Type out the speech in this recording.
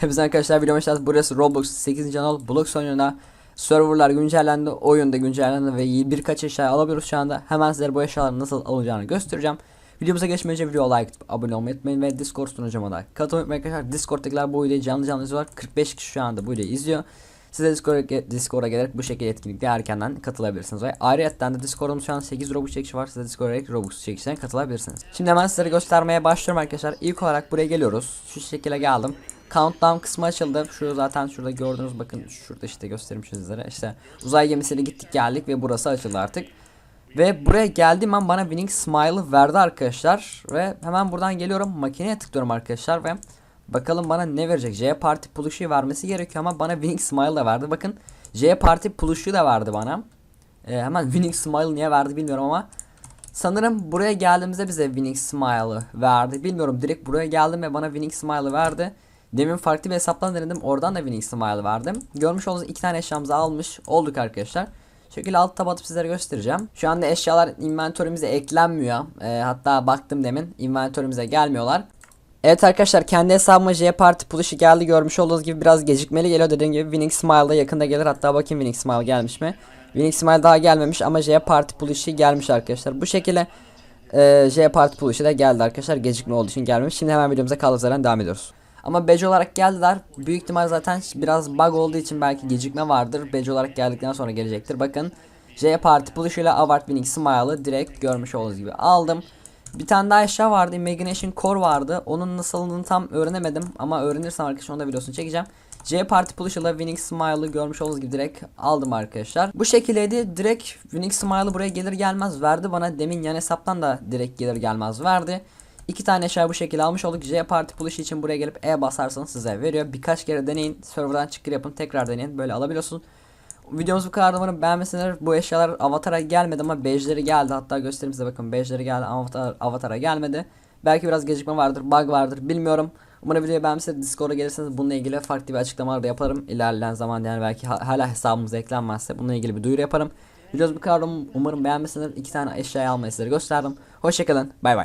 Hepinize arkadaşlar videoma hoş. Burası Roblox 8. kanal Blox oyununa serverlar güncellendi, oyunda güncellendi ve birkaç eşya alabiliyoruz şu anda. Hemen sizlere bu eşyaların nasıl alınacağını göstereceğim. Videomuza geçmeden önce video like abone olmayı unutmayın ve Discord sunucuma da katılmayı unutmayın arkadaşlar. Discord'takiler bu videoyu canlı canlı izliyorlar. 45 kişi şu anda bu videoyu izliyor. Siz de Discord'a, Discord'a gelerek bu şekilde etkinlikle erkenden katılabilirsiniz. Ve ayrıca de Discord'umuz şu an 8 Robux çekişi var. Siz de Discord'a gelerek Robux çekişine katılabilirsiniz. Şimdi hemen sizlere göstermeye başlıyorum arkadaşlar. İlk olarak buraya geliyoruz. Şu şekilde geldim. Countdown kısmı açıldı. Şu zaten şurada gördüğünüz bakın şurada işte göstereyim sizlere. İşte uzay gemisiyle gittik geldik ve burası açıldı artık. Ve buraya geldiğim an bana Winning Smile'ı verdi arkadaşlar. Ve hemen buradan geliyorum makineye tıklıyorum arkadaşlar ve bakalım bana ne verecek. J Party Plush'u vermesi gerekiyor ama bana Winning Smile da verdi. Bakın J Party Plush'u da verdi bana. Ee, hemen Winning Smile niye verdi bilmiyorum ama sanırım buraya geldiğimizde bize Winning Smile'ı verdi. Bilmiyorum direkt buraya geldim ve bana Winning Smile'ı verdi. Demin farklı bir hesaptan denedim. Oradan da Winning Smile verdim. Görmüş olduğunuz iki tane eşyamızı almış olduk arkadaşlar. Şekilde alt tab atıp sizlere göstereceğim. Şu anda eşyalar inventörümüze eklenmiyor. Ee, hatta baktım demin inventörümüze gelmiyorlar. Evet arkadaşlar kendi hesabıma J Party Plush'u geldi görmüş olduğunuz gibi biraz gecikmeli geliyor dediğim gibi Winning Smile'da yakında gelir hatta bakayım Winning Smile gelmiş mi Winning Smile daha gelmemiş ama J Party Plush'u gelmiş arkadaşlar bu şekilde e, J Party Plush'u da geldi arkadaşlar gecikme olduğu için gelmemiş şimdi hemen videomuza yerden devam ediyoruz ama badge olarak geldiler. Büyük ihtimal zaten biraz bug olduğu için belki gecikme vardır. Badge olarak geldikten sonra gelecektir. Bakın J Party Push ile Award Winning Smile'ı direkt görmüş olduğunuz gibi aldım. Bir tane daha eşya vardı. Imagination Core vardı. Onun nasıl alındığını tam öğrenemedim. Ama öğrenirsem arkadaşlar onu da videosunu çekeceğim. J Party Push ile Winning Smile'ı görmüş olduğunuz gibi direkt aldım arkadaşlar. Bu şekildeydi. Direkt Winning Smile'ı buraya gelir gelmez verdi bana. Demin yan hesaptan da direkt gelir gelmez verdi. İki tane eşya bu şekilde almış olduk. J Party Push için buraya gelip E basarsanız size veriyor. Birkaç kere deneyin. Serverdan çıkır yapın. Tekrar deneyin. Böyle alabiliyorsunuz. Videomuz bu kadar umarım beğenmişsinizdir. Bu eşyalar avatara gelmedi ama bejleri geldi. Hatta göstereyim size bakın bejleri geldi avatar, avatara gelmedi. Belki biraz gecikme vardır, bug vardır bilmiyorum. Umarım videoyu beğenmişsiniz. Discord'a gelirseniz bununla ilgili farklı bir açıklamalar da yaparım. İlerleyen zaman yani belki ha- hala hesabımıza eklenmezse bununla ilgili bir duyuru yaparım. Videomuz bu kadar umarım beğenmişsinizdir. İki tane eşyayı almayı sizlere gösterdim. Hoşçakalın. Bay bay.